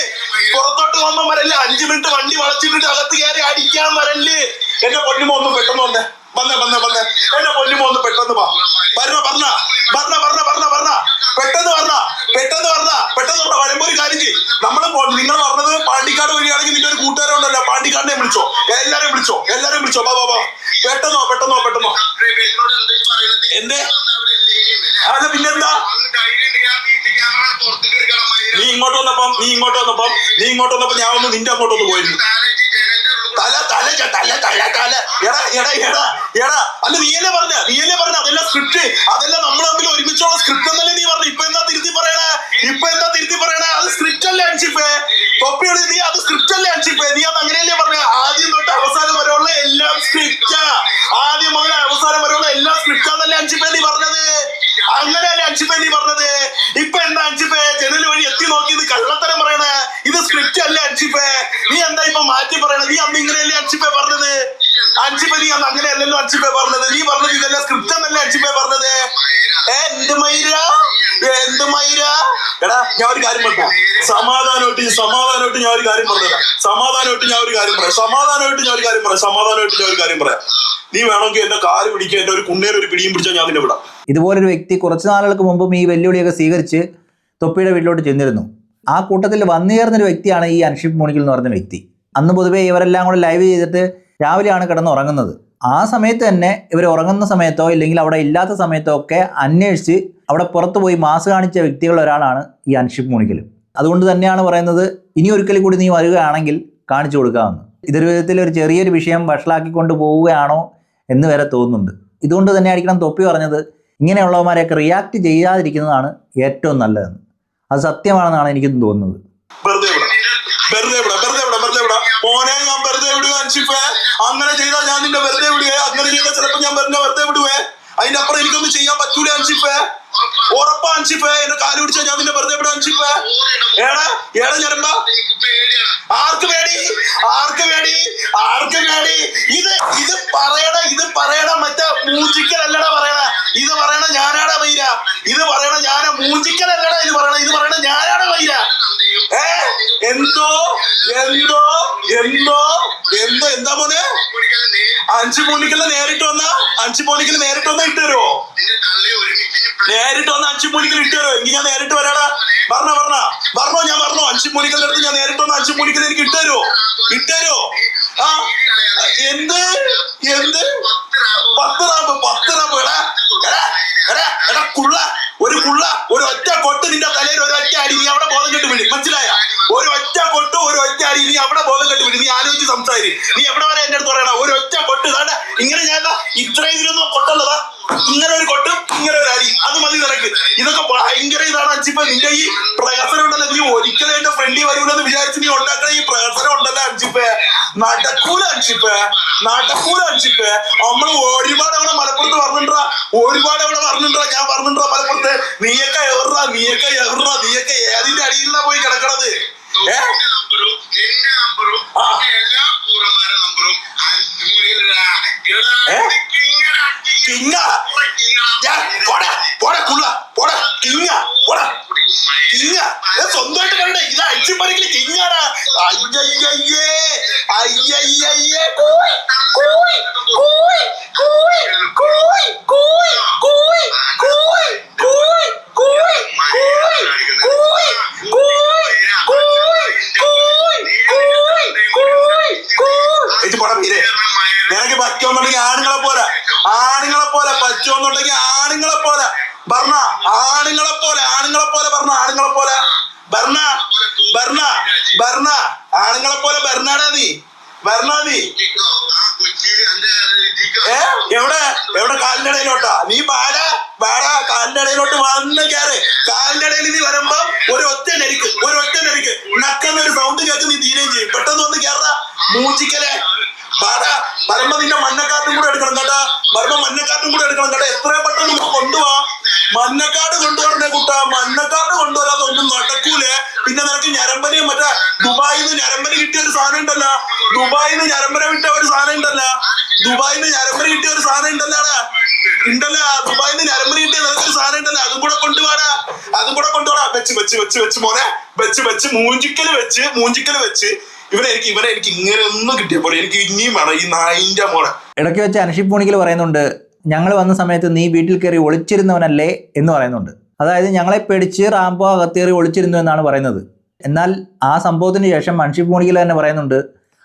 പുറത്തോട്ട് പോകുമ്പോ വരല്ലേ അഞ്ചു മിനിറ്റ് വണ്ടി വളച്ചിട്ടിട്ട് അകത്ത് കയറി അടിക്കാൻ വരല്ലേ എന്റെ പൊന്നുമോ ഒന്ന് പെട്ടെന്ന് വന്നേ. വന്നേ വന്നേ വന്നേ. എന്റെ പൊന്നുമോ ഒന്ന് പെട്ടെന്ന് വാ. പറഞ്ഞ പറഞ്ഞ. പറഞ്ഞ പറഞ്ഞ പറഞ്ഞ പറഞ്ഞ. പെട്ടെന്ന് പറഞ്ഞ. പെട്ടെന്ന് പറഞ്ഞ. പെട്ടെന്ന് പറഞ്ഞ. വരുമ്പോ ഒരു കാര്യം ചെയ്യും നമ്മൾ നിങ്ങൾ പറഞ്ഞത് പാണ്ടിക്കാട് വഴിയാണെങ്കിൽ നിന്റെ ഒരു കൂട്ടുകാരൻ ഉണ്ടല്ലോ. പാണ്ടിക്കാടിനെ വിളിച്ചോ. എല്ലാരെയും വിളിച്ചോ. എല്ലാരെയും വിളിച്ചോ. ബാ ബാ പെട്ടെന്നോ പെട്ടെന്നോ പെട്ടെന്നോ. എന്തേ? അല്ല പിന്നെന്താ? നീ ഇങ്ങോട്ട് വന്നപ്പം നീ ഇങ്ങോട്ട് വന്നപ്പം നീ ഇങ്ങോട്ട് വന്നപ്പോ ഞാൻ ഒന്ന് നിന്റെ അങ്ങോട്ടൊന്ന് പോയിരുന്നു. തല തല തല തല തല. എടാ എടാ എടാ എടാ. അല്ല നീയല്ലേ പറഞ്ഞ? നീയല്ലേ പറഞ്ഞ? അതെല്ലാം സ്ക്രിപ്റ്റ് അതെല്ലാം നമ്മൾ തമ്മിൽ ഒരുമിച്ചുള്ള സ്ക്രിപ്റ്റ് എന്നല്ലേ നീ പറഞ്ഞു? ഇപ്പൊ എന്താ തിരുത്തി പറയണേ? ഇപ്പൊ എന്താ തിരുത്തി പറയണേ? അത് സ്ക്രിപ്റ്റ് അല്ലേ അൻഷിപ്പേ? തൊപ്പിയുടെ നീ അത് സ്ക്രിപ്റ്റ് അല്ലേ അൻഷിപ്പേ? നീ അത് അങ്ങനെയല്ലേ പറഞ്ഞ? ആദ്യം തൊട്ട് അവസാനം വരെയുള്ള എല്ലാം സ്ക്രിപ്റ്റാ ആദ്യം മുതൽ അവസാനം വരെയുള്ള എല്ലാം സ്ക്രിപ്റ്റാന്നല്ലേ അൻഷിപ്പേ നീ പറഞ്ഞത്? അങ്ങനെയല്ലേ അൻഷിപ്പേ നീ പറഞ്ഞത്? ഇപ്പൊ എന്താ അൻഷിപ്പേ? ജനൽ വഴി എത്തി നോക്കിയത് കള്ളത്തരം ഇത് സ്ക്രിപ്റ്റ് അല്ല അൻഷിപ്പേ നീ എന്താ ഇപ്പൊ മാറ്റി പറയണത്? നീ അന്ന് ഇങ്ങനെയല്ലേ അൻഷിപ്പേ പറഞ്ഞത്? അഞ്ചിപ്പേ നീ അന്ന് അങ്ങനെയല്ലല്ലോ അൻഷിപ്പേ പറഞ്ഞത്. നീ പറഞ്ഞത് ഇതല്ല സ്ക്രിപ്റ്റ് എന്നല്ലേ അൻഷിപ്പേ പറഞ്ഞത്? ഏ, എന്ത് മൈര? എന്ത് മൈര? എടാ ഞാൻ ഒരു കാര്യം പറഞ്ഞു സമാധാനമായിട്ട് സമാധാനമായിട്ട് ഞാൻ ഒരു കാര്യം പറഞ്ഞതാ സമാധാനമായിട്ട് ഞാൻ ഒരു കാര്യം പറയാം. സമാധാനമായിട്ട് ഞാൻ ഒരു കാര്യം പറയാം. സമാധാനമായിട്ട് ഞാൻ ഒരു കാര്യം പറയാം. നീ വേണമെങ്കിൽ എന്റെ കാൽ പിടിക്കുക എന്റെ ഒരു കുണ്ണേർ ഒരു പിടിയും പിടിച്ചാൽ ഞാൻ നിന്നെ വിടാം. ഇതുപോലൊരു വ്യക്തി കുറച്ച് നാളുകൾക്ക് മുമ്പും ഈ വെല്ലുവിളിയൊക്കെ സ്വീകരിച്ച് തൊപ്പിയുടെ വീട്ടിലോട്ട് ചെന്നിരുന്നു. ആ കൂട്ടത്തിൽ വന്നു ചേർന്നൊരു വ്യക്തിയാണ് ഈ അൻഷിപ്പ് മോണിക്കൽ എന്ന് പറയുന്ന വ്യക്തി. അന്ന് പൊതുവേ ഇവരെല്ലാം കൂടെ ലൈവ് ചെയ്തിട്ട് രാവിലെയാണ് കിടന്ന് ഉറങ്ങുന്നത് ആ സമയത്ത് തന്നെ ഇവർ ഉറങ്ങുന്ന സമയത്തോ ഇല്ലെങ്കിൽ അവിടെ ഇല്ലാത്ത സമയത്തോ ഒക്കെ അന്വേഷിച്ച് അവിടെ പുറത്തു പോയി മാസ് കാണിച്ച വ്യക്തികളിൽ ഒരാളാണ് ഈ അൻഷിപ്പ് മോണിക്കൽ. അതുകൊണ്ട് തന്നെയാണ് പറയുന്നത് ഇനി ഒരിക്കൽ കൂടി നീ വരികയാണെങ്കിൽ കാണിച്ചു കൊടുക്കാമെന്ന്. ഇതൊരു വിധത്തിൽ ഒരു ചെറിയൊരു വിഷയം വഷളാക്കിക്കൊണ്ട് പോവുകയാണോ എന്ന് വരെ തോന്നുന്നുണ്ട്. ഇതുകൊണ്ട് തന്നെ ആയിരിക്കണം തൊപ്പി പറഞ്ഞത് ഇങ്ങനെയുള്ളവന്മാരെയൊക്കെ റിയാക്ട് ചെയ്യാതിരിക്കുന്നതാണ് ഏറ്റവും നല്ലതെന്ന്. അത് സത്യമാണെന്നാണ് എനിക്ക് തോന്നുന്നത്. വിടാം. വിടാം. വിടാം. വിടാം. വിടുക അങ്ങനെ ചെയ്താൽ ഞാൻ നിന്നെ വെറുതെ വിടുവേ അങ്ങനെ ചെയ്താൽ ചിലപ്പോ ഞാൻ വെറുതെ വെറുതെ വിടുവേ. അതിന്റെ അപ്പുറം എനിക്കൊന്നും ചെയ്യാൻ പറ്റൂല അൻഷിഫേ. ഉറപ്പാ അൻഷിഫേ. എന്റെ കാൽ പിടിച്ചാൽ ഞാൻ നിന്നെ വെറുതെ വിടാം അൻഷിഫേ. ഏടാ ഏടാ ഞരമ്പ. ആർക്ക് വേടി ആർക്ക് വേടി ആർക്ക് പേടി? ഇത് ഇത് പറയണ ഇത് പറയണ മറ്റേ മൂഞ്ചിക്കലല്ലട പറയണ. ഇത് പറയണ ഞാനാടാ വൈര ഇത് പറയണ ഞാനാ മൂജിക്കലല്ലടാ ഇത് പറയണ ഇത് പറയണ ഞാനാടാ വൈര ഏ എന്തോ എന്തോ എന്തോ എന്തോ എന്താ മോനെ? അഞ്ചു മൂന്നിക്കൽ നേരിട്ട് വന്ന അഞ്ചു മൂലിക്കൽ നേരിട്ട് വന്ന ഇട്ട് തരുമോ നേരിട്ട് വന്ന അഞ്ചു മൂലിക്കൽ ഇട്ട് തരുമോ എങ്കിൽ ഞാൻ നേരിട്ട് വരാടാ. പറഞ്ഞ പറഞ്ഞ. പറഞ്ഞോ ഞാൻ പറഞ്ഞോ. അഞ്ചു മൂന്നിക്കലിന്റെ അടുത്ത് ഞാൻ നേരിട്ട് വന്ന അഞ്ചു മൂലിക്കൽ എനിക്ക് ഇട്ട് തരുമോ ഇട്ട് തരുമോ ആ എന്ത്? എന്ത്? പത്ത് റാമ്പ് പത്ത് റാമ്പ്. എടാ എടാ കുള്ള. ഒരു കുള്ള ഒരു ഒറ്റ കൊട്ട് നിന്റെ തലയിൽ ഒരു ഒറ്റ അടി. നീ അവിടെ ബോധം കെട്ടി നീ ആലോചിച്ച് സംസാരി. നീ എവിടെ വരെ എന്റെ അടുത്ത് പറയണ? ഒരു ഒറ്റ കൊട്ട്. താണ്ട ഇങ്ങനെ ഞാൻ ഇത്രയും ഇതിലൊന്നും കൊട്ടുള്ളതാ ഇങ്ങനെ ഒരു കൊട്ടും ഇങ്ങനെ ഒരു അരി. അത് മതി നിനക്ക്. ഇതൊക്കെ ഭയങ്കര ഇതാണ് അഞ്ചിപ്പോ. നിന്റെ ഈ പ്രഹസനം ഉണ്ടല്ലോ. നീ ഒരിക്കലും എന്റെ ഫ്രണ്ടി വരൂലെന്ന് വിചാരിച്ച് നീ ഉണ്ടാക്കണ ഈ പ്രഹസനം ഉണ്ടല്ലോ അഞ്ചിപ്പേ. നടക്കൂല അഞ്ചിപ്പേ. നടക്കൂല അഞ്ചിപ്പേ. നമ്മൾ ഒരുപാട് അവിടെ മലപ്പുറത്ത് പറഞ്ഞിട്ടാ ഒരുപാട് അവിടെ പറഞ്ഞിട്ടാ ഞാൻ പറഞ്ഞിട്ടാ മലപ്പുറത്ത്. നീയൊക്കെ എവിടാ നീയൊക്കെ എവിടാ നീയൊക്കെ ഏതിന്റെ അടിയിലാ പോയി കിടക്കണത്? കിങ്ങ. പോടാ പോടാ കുള്ള പോടാ കിങ്ങ പോടാ കിങ്ങ ഞാൻ സ്വന്തമായിട്ട് കണ്ടേ ഇത് അടിച്ചുപറിക്കൽ കിങ്ങാടാ അയ്യയ്യേ അയ്യയ്യേ കൂയ് കൂയ് കൂയ് കൂയ് കൂയ് കൂയ് കൂയ് കൂയ് കൂയ് കൂയ് കൂയ് കൂയ് കൂയ് ഇത് പോടാ മീരേ. നിനക്ക് പറ്റുമെന്നുണ്ടെങ്കിൽ ആണുങ്ങളെ പോലെ. ആണുങ്ങളെ പോലെ പറ്റുമെന്നുണ്ടെങ്കിൽ ആണുങ്ങളെ പോലെ. ഭർണ ആണുങ്ങളെ പോലെ ആണുങ്ങളെ പോലെ ഭർണ ആണുങ്ങളെ പോലെ. ഭർണ ഭർണ ഭർണ ആണുങ്ങളെ പോലെ ഭർണാടാ നീ. ജിക്കോ. ഏ? എവിടെ? എവിടെ കാലിന്റെ ഇടയിലോട്ടാ? നീ പാല പാടാ കാലിന്റെ ഇടയിലോട്ട് വന്ന് കയറ് കാലിന്റെ ഇടയിൽ നീ വരുമ്പോ ഒരു ഒറ്റ നരിക്ക് ഒരു ഒറ്റ നരിക്ക് നക്കുന്ന ഒരു സൗണ്ട് കേൾക്ക് നീ തീരുകയും ചെയ്യും. പെട്ടെന്ന് വന്ന് കയറാ മൂച്ചിക്കലെ. പാടാ വരുമ്പോ നിന്റെ മഞ്ഞക്കാട്ടും കൂടെ എടുക്കണം കേട്ടാ. വരുമ്പോ മഞ്ഞക്കാട്ടും കൂടെ എടുക്കണം കേട്ടാ. എത്ര പെട്ടെന്ന് കൊണ്ടുപോവാ മഞ്ഞക്കാട് കൊണ്ടുവരണേ കുട്ടാ. മണ്ണക്കാട് കൊണ്ടുവരാതെ ഒന്നും നടക്കൂലേ. പിന്നെ നിനക്ക് ഞരമ്പനി മറ്റേ ദുബായിൽ നിന്ന് ഞരമ്പന് കിട്ടിയ ഒരു സാധനം ഉണ്ടല്ലോ. ദുബായിൽ നിന്ന് ഞരമ്പന വിട്ട ഒരു സാധനം ഉണ്ടല്ലോ. ദുബായിൽ നിന്ന് ഞരമ്പന കിട്ടിയ ഒരു സാധനം ഉണ്ടല്ലോടാ ഉണ്ടല്ലോ. ദുബായിൽ നിന്ന് ഞരമ്പന കിട്ടിയ നിനക്കൊരു സാധനം ഉണ്ടല്ലോ. അതും കൂടെ കൊണ്ടുപോടാ അതും കൂടെ കൊണ്ടുപോടാ വെച്ച് വെച്ച് വെച്ച് വെച്ച് മോനെ. വെച്ച് വെച്ച് മൂഞ്ചിക്കൽ വെച്ച് മൂഞ്ചിക്കൽ വെച്ച് ഇവനെ എനിക്ക് ഇവനെ എനിക്ക് ഇങ്ങനെ ഒന്നും കിട്ടിയ പോലെ എനിക്ക് ഇനിയും വേണം ഈ നായിന്റെ മോളെ. ഇടയ്ക്ക് വെച്ച് അനഷിപ്പ് പൂണിക്കൽ പറയുന്നുണ്ട് ഞങ്ങൾ വന്ന സമയത്ത് നീ വീട്ടിൽ കയറി ഒളിച്ചിരുന്നവനല്ലേ? എന്ന് പറയുന്നുണ്ട്. അതായത് ഞങ്ങളെ പേടിച്ച് റാംബോ അകത്തേറി ഒളിച്ചിരുന്നു എന്നാണ് പറയുന്നത്. എന്നാൽ ആ സംഭവത്തിന് ശേഷം അൻഷിപ്പ് മോണിക്കൽ തന്നെ പറയുന്നുണ്ട്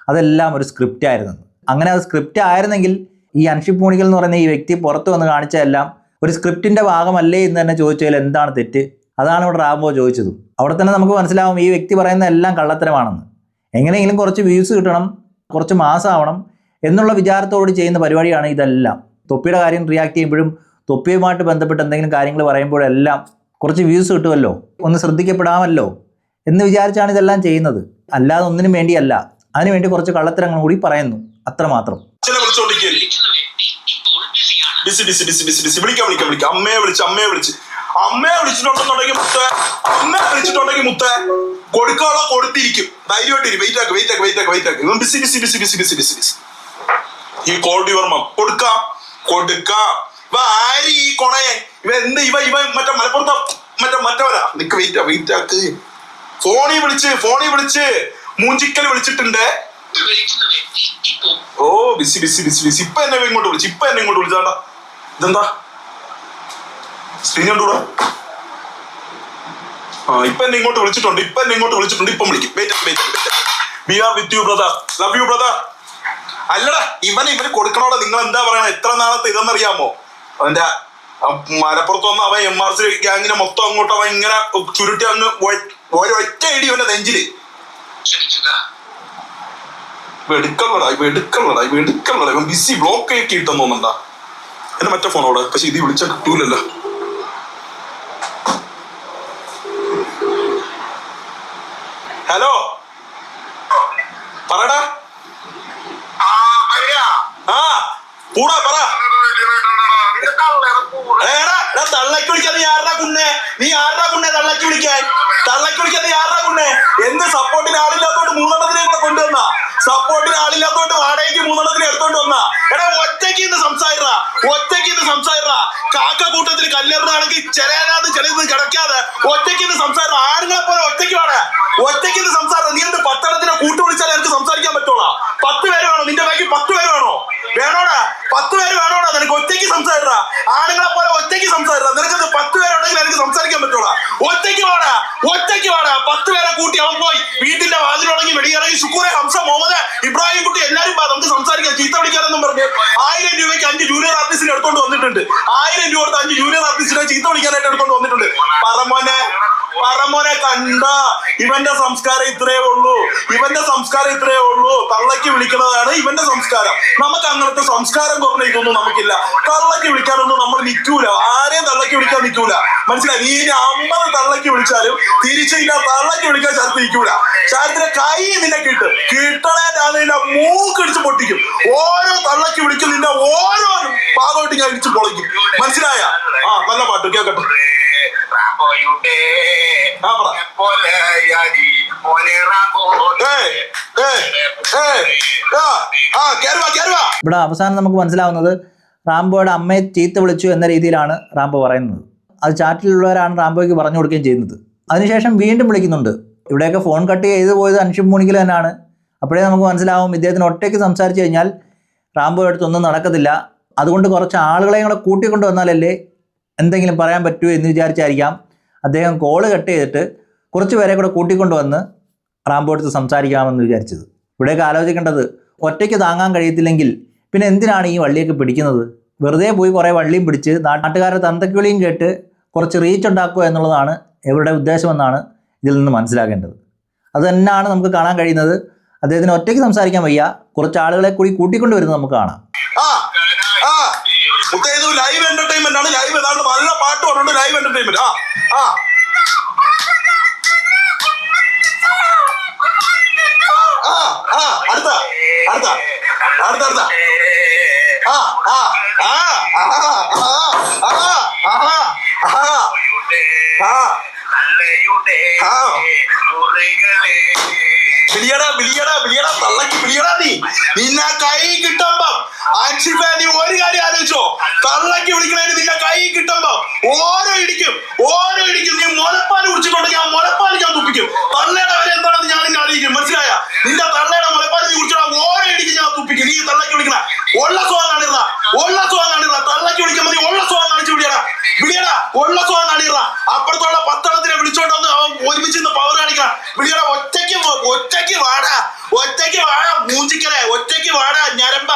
അതെല്ലാം ഒരു സ്ക്രിപ്റ്റ് ആയിരുന്നു. അങ്ങനെ അത് സ്ക്രിപ്റ്റ് ആയിരുന്നെങ്കിൽ ഈ അൻഷിപ്പ് പൂണിക്കൽ എന്ന് പറയുന്ന ഈ വ്യക്തി പുറത്ത് വന്ന് കാണിച്ചതെല്ലാം ഒരു സ്ക്രിപ്റ്റിന്റെ ഭാഗമല്ലേ എന്ന് തന്നെ ചോദിച്ചതിൽ എന്താണ് തെറ്റ്? അതാണ് ഇവിടെ റാംബോ ചോദിച്ചത്. അവിടെ തന്നെ നമുക്ക് മനസ്സിലാവും ഈ വ്യക്തി പറയുന്ന എല്ലാം കള്ളത്തരമാണെന്ന്. എങ്ങനെയെങ്കിലും കുറച്ച് വ്യൂസ് കിട്ടണം കുറച്ച് മാസമാവണം എന്നുള്ള വിചാരത്തോട് ചെയ്യുന്ന പരിപാടിയാണ് ഇതെല്ലാം. തൊപ്പിയുടെ കാര്യം റിയാക്ട് ചെയ്യുമ്പോഴും തൊപ്പിയുമായിട്ട് ബന്ധപ്പെട്ട് എന്തെങ്കിലും കാര്യങ്ങൾ പറയുമ്പോഴെല്ലാം കുറച്ച് വ്യൂസ് കിട്ടുമല്ലോ? ഒന്ന് ശ്രദ്ധിക്കപ്പെടാമല്ലോ? എന്ന് വിചാരിച്ചാണ് ഇതെല്ലാം ചെയ്യുന്നത്. അല്ലാതെ ഒന്നിനും വേണ്ടിയല്ല. അതിനുവേണ്ടി കുറച്ച് കള്ളത്തരങ്ങൾ കൂടി പറയുന്നു. അത്രമാത്രം busy busy busy busy busy. അമ്മയെ വിളിച്ച് അമ്മയെ വിളിച്ച്. അമ്മയെ വിളിച്ചിട്ടുണ്ടെന്നുണ്ടെങ്കിൽ മുത്തേ അമ്മയെ വിളിച്ചിട്ടുണ്ടെങ്കിൽ മുത്തേ. കൊടുക്കാനുള്ള കൊടുത്തിരിക്കും. ധൈര്യമായിട്ട് വെയിറ്റ് ആക്കി വെയിറ്റ് ആക്കി വെയിറ്റ് ആക്കി വെയിറ്റ് ആക്കി. Busy busy busy busy busy busy ഈ കോൾഡ് യുവർ മം കൊടുക്കാം കൊടുക്കാം. ഇവ ആര് ഈ കൊണയെ? ഇവ എന്ത്? ഇവ ഇവ മറ്റേ മലപ്പുറത്ത്? മറ്റേ മറ്റവരാ? നിക്ക് വെയിറ്റ് വെയിറ്റ് ആക്ക്. ഫോണി വിളിച്ച് ഫോണിൽ വിളിച്ച്. മൂഞ്ചിക്കൽ വിളിച്ചിട്ടുണ്ട്. ഓ ബിസി ബിസി ബിസി ബിസി ഇപ്പൊ എന്നെ ഇങ്ങോട്ട് വിളിച്ചു ഇപ്പൊ എന്നെ ഇങ്ങോട്ട് വിളിച്ചാണ്ടാ ഇതെന്താ? സ്ക്രീൻ കണ്ടൂടാ? ആ ഇപ്പൊ എന്നെ ഇങ്ങോട്ട് വിളിച്ചിട്ടുണ്ട് ഇപ്പൊ എന്നെ ഇങ്ങോട്ട് വിളിച്ചിട്ടുണ്ട് ഇപ്പം വിളിക്കും. Wait wait we are with you brother love you brother അല്ലടാ ഇവൻ ഇവന് കൊടുക്കണോടാ നിങ്ങൾ എന്താ പറയണ? എത്ര നാളത്തെ ഇതെന്നറിയാമോ? അവന്റെ മലപ്പുറത്ത് വന്ന അവൻ എം ആർ സി ഗ്യാങ്ങിനെ മൊത്തം അങ്ങോട്ട് അവൻ ഇങ്ങനെ ചുരുട്ടി അങ്ങ് ഒരൊറ്റ ഇടി ഇവന്റെ നെഞ്ചിൽ. വെടുക്കള്ളടാ ഇവ എടുക്കള്ളടാ ഇവൻ ബിസി ബ്ലോക്ക് ഒക്കെ ഇട്ടെന്ന് തോന്നണ്ട എന്റെ മറ്റേ ഫോണോടെ പക്ഷെ ഇത് വിളിച്ചാൽ കിട്ടൂലല്ലോ. ഹലോ പറടാ ആ പൂടാ പറ ഏടാ തള്ളക്ക് വിളിക്കാൻ നീ ആരുടെ കുണ്ണെ നീ ആരുടെ കുണ്ണെ തള്ളക്ക് വിളിക്കാൻ തള്ളക്ക് വിളിക്കാൻ നീ ആരുടെ കുണ്ണെ എന്ത് സപ്പോർട്ടിന് ആളില്ലാത്തോണ്ട് മൂന്നെണ്ണത്തിനെ കൂടെ കൊണ്ടുവന്ന? സപ്പോർട്ടിന് ആളില്ലാത്തോണ്ട് വാടകയ്ക്ക് മൂന്നെണ്ണത്തിനെ എടുത്തോണ്ട് വന്ന? എടാ ഒറ്റയ്ക്ക് ഇന്ന് സംസാരിറ ഒറ്റയ്ക്ക് ഇന്ന് സംസാരിറ കാക്ക കൂട്ടത്തിൽ കല്ലെറിഞ്ഞാണെങ്കിൽ ചെലയാതെ ചെലത് കിടക്കാതെ ഒറ്റയ്ക്ക് ഇന്ന് സംസാരിറ ആണുങ്ങളെ പോലെ ഒറ്റയ്ക്ക് വേണേ ഒറ്റയ്ക്ക് ഇന്ന് സംസാരിറ നീ എന്ത് പത്തെണ്ണത്തിനെ കൂട്ടു വിളിച്ചാൽ എനിക്ക് സംസാരിക്കാൻ പറ്റുള്ളൂ പത്ത് പേര് വേണോ? നിന്റെ ബാക്കി പത്ത് പേര് വേണോ? വേണോടാ. പത്ത് പേര് വേണോടാ. നിനക്ക് ഒറ്റയ്ക്ക് സംസാരിറ ആണുങ്ങളെ പോലെ ഒറ്റയ്ക്ക് സംസാരിച്ചാ? നിനക്ക് പത്ത് പേരുണ്ടെങ്കിൽ എനിക്ക് സംസാരിക്കാൻ പറ്റുള്ളൂ ഒറ്റയ്ക്ക് വാടാ. ഒറ്റയ്ക്ക് വാടാ. പത്ത് പേരെ കൂട്ടി അവൻ പോയി. വീട്ടിന്റെ വാതിലുടങ്ങി വെടിയിറങ്ങി. ശുക്കൂറെ ഹംസ മുഹമ്മദ് ഇബ്രാഹിം കുട്ടി എല്ലാരും വാ. നമുക്ക് സംസാരിക്കാം. ചീത്ത വിളിക്കാനെന്നും പറഞ്ഞ്. ആയിരം രൂപയ്ക്ക് അഞ്ച് ജൂനിയർ ആർട്ടിസ്റ്റിനെ എടുത്തോണ്ട് വന്നിട്ടുണ്ട്. ആയിരം രൂപ കൊടുത്ത് അഞ്ച് ജൂനിയർ ആർട്ടിസ്റ്റിനെ ചീത്ത വിളിക്കാനായിട്ട് എടുത്തോണ്ട് വന്നിട്ടുണ്ട്. പറമോനെ പറമോനെ കണ്ട ഇവന്റെ സംസ്കാരം ഇത്രയേ ഉള്ളൂ. ഇവന്റെ സംസ്കാരം ഇത്രയേ ഉള്ളൂ. തള്ളയ്ക്ക് വിളിക്കുന്നതാണ് ഇവന്റെ സംസ്കാരം. നമുക്ക് അങ്ങനത്തെ സംസ്കാരം കുറഞ്ഞ നമുക്കില്ല. തള്ളയ്ക്ക് വിളിക്കാനൊന്നും നമ്മൾ നിൽക്കൂല. ആരെയും തള്ളയ്ക്ക് വിളിക്കാൻ നിൽക്കൂല. മനസ്സിലായി? നീ ഇനി അമ്പത് തള്ളക്ക് വിളിച്ചാലും തിരിച്ചു ഇന്ന തള്ളക്ക് വിളിക്കാൻ ശരത്ത് നിൽക്കൂല. ശരത്തിന്റെ കൈ നിന്നെ കിട്ടും. കിട്ടണേ മൂക്കിടിച്ച് പൊട്ടിക്കും. ഓരോ തള്ളക്ക് വിളിക്കും. നിന്നെ ഓരോ ഭാഗമായിട്ട് ഞാൻ ഇടിച്ച് പൊളിക്കും. മനസ്സിലായ? ആ നല്ല പാട്ട്. കേക്കട്ടെ ഇവിടെ അവസാനം നമുക്ക് മനസ്സിലാവുന്നത് റാംബോയുടെ അമ്മയെ ചീത്ത വിളിച്ചു എന്ന രീതിയിലാണ് റാംബോ പറയുന്നത്. അത് ചാറ്റിലുള്ളവരാണ് റാംബോയ്ക്ക് പറഞ്ഞു കൊടുക്കുകയും ചെയ്യുന്നത്. അതിനുശേഷം വീണ്ടും വിളിക്കുന്നുണ്ട്. ഇവിടെയൊക്കെ ഫോൺ കട്ട് ചെയ്ത് പോയത് അൻഷിപ്പ് മൂണിക്കൽ തന്നെയാണ്. അപ്പോഴേ നമുക്ക് മനസ്സിലാവും ഇദ്ദേഹത്തിന് ഒറ്റയ്ക്ക് സംസാരിച്ചു കഴിഞ്ഞാൽ റാംബോ അടുത്തൊന്നും നടക്കത്തില്ല. അതുകൊണ്ട് കുറച്ച് ആളുകളെയും കൂടെ കൂട്ടിക്കൊണ്ടു വന്നാലല്ലേ എന്തെങ്കിലും പറയാൻ പറ്റൂ എന്ന് വിചാരിച്ചായിരിക്കാം. അദ്ദേഹം കോൾ കട്ട് ചെയ്തിട്ട് കുറച്ച് പേരെ കൂടെ കൂട്ടിക്കൊണ്ട് വന്ന് റാംബോ അടുത്ത് സംസാരിക്കാമെന്ന് വിചാരിച്ചത്. ഇവിടെയൊക്കെ ആലോചിക്കേണ്ടത് ഒറ്റയ്ക്ക് താങ്ങാൻ കഴിയത്തില്ലെങ്കിൽ പിന്നെ എന്തിനാണ് ഈ വള്ളിയൊക്കെ പിടിക്കുന്നത്? വെറുതെ പോയി കുറേ വള്ളിയും പിടിച്ച് നാട്ടുകാരുടെ തന്തക്കിളിയും കേട്ട് കുറച്ച് റീച്ച് ഉണ്ടാക്കുക എന്നുള്ളതാണ് ഇവരുടെ ഉദ്ദേശമെന്നാണ് ഇതിൽ നിന്ന് മനസ്സിലാക്കേണ്ടത്. അത് തന്നെയാണ് നമുക്ക് കാണാൻ കഴിയുന്നത്. അദ്ദേഹത്തിന് ഒറ്റയ്ക്ക് സംസാരിക്കാൻ വയ്യ. കുറച്ച് ആളുകളെ കൂടി കൂട്ടിക്കൊണ്ട് വരുന്നത് നമുക്ക് കാണാം. ഇത് ലൈവ് എന്റർടൈൻമെന്റ് ആണ്. ലൈവ് ഏതാണ്ട് നല്ല പാട്ട് പറഞ്ഞുകൊണ്ട് ലൈവ് എന്റർടൈൻമെന്റ് ആ ആ. അടുത്ത അടുത്ത അടുത്ത അടുത്ത. ആ ആ ആ ആ ആ ആ ആ. ആ. ആ വിളിയടാ വിളിയടാ വിളിയടാ തള്ളക്ക് വിളിയടാ നീ. നിന്നെ കൈ കിട്ടുമ്പം നീ ഒരു കാര്യം ആലോചിച്ചോ. തള്ളക്ക് വിളിക്കണേന് നിന്നെ കൈ കിട്ടുമ്പോ ഓരോ ഇടിക്കും ഓരോ ഇടിക്കും. നീ മുലപ്പാൽ കുടിച്ചിട്ടുണ്ടെങ്കിൽ ആ മുലപ്പാൽ ഞാൻ തുപ്പിക്കും തള്ളയുടെ വരെ എന്താണെന്ന് ഞാൻ നിന്നെ അറിയിക്കും മനസ്സിലായ നിന്റെ തള്ളയുടെ മുലപ്പാൽ നീ കുടിച്ചാ ഓരോ ഇടിക്കും ഞാൻ തുപ്പിക്കും നീ തള്ളക്ക് വിളിക്കണ ഉള്ള സോങ് ആണിറ ഉള്ള സോങ് ആണിറ തള്ളക്ക് വിളിക്കുമ്പോ നീ ഉള്ള സോങ് കാണിച്ച് വിളിയടാ വിളിയടാ ഉള്ള സോങ് ആണിറ അപ്പുറത്തുള്ള പത്തളത്തിനെ വിളിച്ചോണ്ട് വന്ന് അവൻ ഒരുമിച്ച് നിന്ന് പവർ കാണിക്കണം വിളിയടാ ഒറ്റയ്ക്ക് പോ- ഒറ്റയ്ക്ക് വാടാ ഒറ്റയ്ക്ക് വാടാ മൂഞ്ചിക്കലേ ഒറ്റയ്ക്ക് വാടാ ഞരമ്പ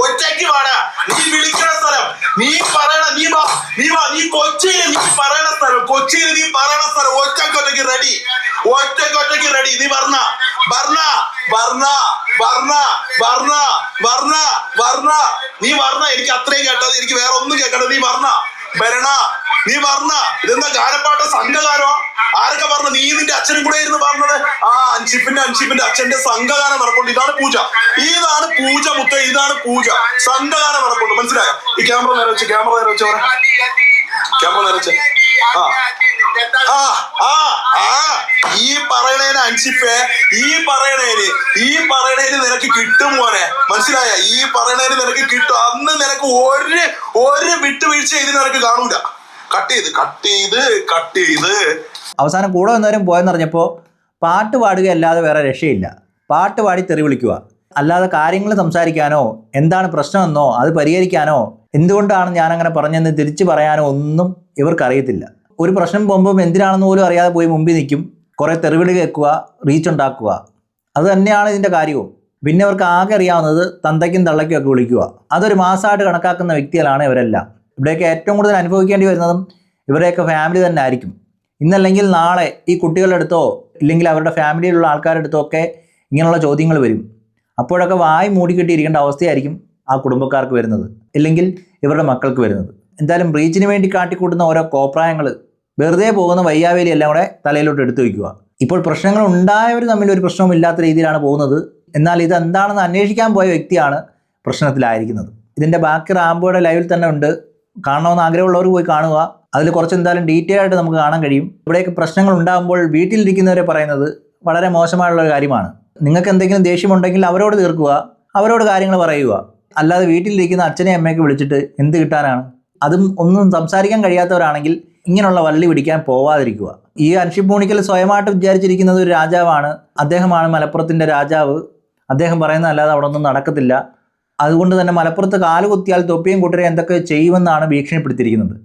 ഒറ്റയ്ക്ക് വാടാ നീ വിളിക്കണ സ്ഥലം നീ പറയണ നീ വാ നീ വാ നീ കൊച്ചിയിൽ നീ പറയണ സ്ഥലം കൊച്ചിയിൽ നീ പറയണ സ്ഥലം ഒറ്റയ്ക്ക് ഒറ്റയ്ക്ക് റെഡി ഒറ്റയ്ക്ക് ഒറ്റയ്ക്ക് റെഡി നീ പറഞ്ഞ വർണ വർണ വർണ വർണ വർണ വർണ നീ വർണ എനിക്ക് അത്രയും കേട്ടത് എനിക്ക് വേറെ ഒന്നും കേൾക്കണ്ട നീ വർണ ഭരണ നീ പറഞ്ഞ ഇതെന്താ ഗാനപ്പാട്ട സംഘഗാനോ ആരൊക്കെ പറഞ്ഞു നീ നിന്റെ അച്ഛനും കൂടെ ഇരുന്ന് പറഞ്ഞത്? ആ അൻഷിപ്പിന്റെ അൻഷിപ്പിന്റെ അച്ഛന്റെ സംഘഗാനം നടപ്പുണ്ട്. ഇതാണ് പൂജ. ഇതാണ് പൂജ മുത്ത ഇതാണ് പൂജ. സംഘഗാനം നടപ്പുണ്ട്. മനസ്സിലായോ? ഈ ക്യാമറ നേരെ വെച്ച് ക്യാമറ നേരെ വെച്ച് ക്യാമറ നേരെ വെച്ച്. ആ. ആ ഈ പറയണേന് അൻഷിപ്പേ ഈ പറയണേന് ഈ പറയണേന് നിനക്ക് കിട്ടും മോനെ. മനസ്സിലായ? ഈ പറയണേന് നിനക്ക് കിട്ടും. അന്ന് നിനക്ക് ഒരു ഒരു വിട്ടുവീഴ്ച ഇതിന് നിനക്ക് കാണൂല. കട്ട് ചെയ്ത് കട്ട് ചെയ്ത് കട്ട് ചെയ്ത്. അവസാനം കൂടെ വന്നവരും പോയെന്ന് പാട്ട് പാടുകയല്ലാതെ വേറെ രക്ഷയില്ല. പാട്ട് പാടി തെറി വിളിക്കുക. അല്ലാതെ കാര്യങ്ങൾ സംസാരിക്കാനോ എന്താണ് പ്രശ്നമെന്നോ അത് പരിഹരിക്കാനോ എന്തുകൊണ്ടാണ് ഞാൻ അങ്ങനെ പറഞ്ഞെന്ന് തിരിച്ചു പറയാനോ ഒന്നും ഇവർക്കറിയത്തില്ല. ഒരു പ്രശ്നം പോകുമ്പം എന്തിനാണെന്ന് പോലും അറിയാതെ പോയി മുമ്പിൽ നിൽക്കും. കുറേ തെറിവിളി കേൾക്കുക റീച്ച് ഉണ്ടാക്കുക. അത് തന്നെയാണ് ഇതിന്റെ കാര്യവും. പിന്നെ അവർക്ക് ആകെ അറിയാവുന്നത് തന്തയ്ക്കും തള്ളയ്ക്കും ഒക്കെ വിളിക്കുക. അതൊരു മാസമായിട്ട് കണക്കാക്കുന്ന വ്യക്തികളാണ് ഇവരെല്ലാം. ഇവിടെയൊക്കെ ഏറ്റവും കൂടുതൽ അനുഭവിക്കേണ്ടി വരുന്നതും ഇവരെയൊക്കെ ഫാമിലി തന്നെ ആയിരിക്കും. ഇന്നല്ലെങ്കിൽ നാളെ ഈ കുട്ടികളുടെ അടുത്തോ ഇല്ലെങ്കിൽ അവരുടെ ഫാമിലിയിലുള്ള ആൾക്കാരുടെ അടുത്തോ ഒക്കെ ഇങ്ങനെയുള്ള ചോദ്യങ്ങൾ വരും. അപ്പോഴൊക്കെ വായി മൂടിക്കെട്ടിയിരിക്കേണ്ട അവസ്ഥയായിരിക്കും ആ കുടുംബക്കാർക്ക് വരുന്നത് ഇല്ലെങ്കിൽ ഇവരുടെ മക്കൾക്ക് വരുന്നത്. എന്തായാലും റീച്ചിന് വേണ്ടി കാട്ടിക്കൂട്ടുന്ന ഓരോ കോപ്രായങ്ങൾ വെറുതെ പോകുന്ന വയ്യാവേലി എല്ലാം കൂടെ തലയിലോട്ട് എടുത്തു വയ്ക്കുക. ഇപ്പോൾ പ്രശ്നങ്ങൾ ഉണ്ടായവർ തമ്മിൽ ഒരു പ്രശ്നവും ഇല്ലാത്ത രീതിയിലാണ് പോകുന്നത്. എന്നാൽ ഇത് എന്താണെന്ന് അന്വേഷിക്കാൻ പോയ വ്യക്തിയാണ് പ്രശ്നത്തിലായിരിക്കുന്നത്. ഇതിന്റെ ബാക്കി റാംബോയുടെ ലൈവിൽ തന്നെ ഉണ്ട്. കാണണമെന്ന് ആഗ്രഹമുള്ളവർ പോയി കാണുക. അതിൽ കുറച്ച് എന്തായാലും ഡീറ്റെയിൽ ആയിട്ട് നമുക്ക് കാണാൻ കഴിയും. ഇവിടെയൊക്കെ പ്രശ്നങ്ങൾ ഉണ്ടാകുമ്പോൾ വീട്ടിലിരിക്കുന്നവരെ പറയുന്നത് വളരെ മോശമായുള്ള ഒരു കാര്യമാണ്. നിങ്ങൾക്ക് എന്തെങ്കിലും ദേഷ്യമുണ്ടെങ്കിൽ അവരോട് തീർക്കുക. അവരോട് കാര്യങ്ങൾ പറയുക. അല്ലാതെ വീട്ടിലിരിക്കുന്ന അച്ഛനെയും അമ്മയൊക്കെ വിളിച്ചിട്ട് എന്ത് കിട്ടാനാണ്? അതും ഒന്നും സംസാരിക്കാൻ കഴിയാത്തവരാണെങ്കിൽ ഇങ്ങനെയുള്ള വള്ളി പിടിക്കാൻ പോവാതിരിക്കുക. ഈ അൻഷിപ്പൂണിക്കൽ സ്വയമായിട്ട് വിചാരിച്ചിരിക്കുന്നത് ഒരു രാജാവാണ്. അദ്ദേഹമാണ് മലപ്പുറത്തിന്റെ രാജാവ്. അദ്ദേഹം പറയുന്നതല്ലാതെ അവിടെ ഒന്നും നടക്കത്തില്ല. അതുകൊണ്ട് തന്നെ മലപ്പുറത്ത് കാൽ കുത്തിയാൽ തൊപ്പിയും കൂട്ടരെ എന്തൊക്കെ ചെയ്യുമെന്നാണ് ഭീഷണിപ്പെടുത്തിയിരിക്കുന്നത്.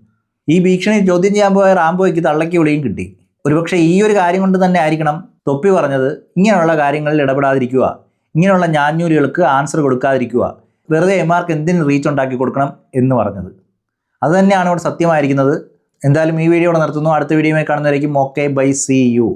ഈ ഭീഷണി ചോദ്യം ചെയ്യാൻ പോയ റാംബോയ്ക്ക് തള്ളയ്ക്ക് വിളിയും കിട്ടി. ഒരുപക്ഷെ ഈ ഒരു കാര്യം കൊണ്ട് തന്നെ ആയിരിക്കണം തൊപ്പി പറഞ്ഞത്. ഇങ്ങനെയുള്ള കാര്യങ്ങളിൽ ഇടപെടാതിരിക്കുക. ഇങ്ങനെയുള്ള ഞാഞ്ഞൂലുകൾക്ക് ആൻസർ കൊടുക്കാതിരിക്കുക. വെറുതെ എമാർക്ക് എന്തിന് റീച്ച് ഉണ്ടാക്കി കൊടുക്കണം എന്ന് പറഞ്ഞത്. അത് തന്നെയാണ് ഇവിടെ സത്യമായിരിക്കുന്നത്. എന്തായാലും ഈ വീഡിയോ ഇവിടെ നിർത്തുന്നു. അടുത്ത വീഡിയോയുമായി കാണുന്നവരേക്കും ഓക്കെ. ബൈ. സി. യു.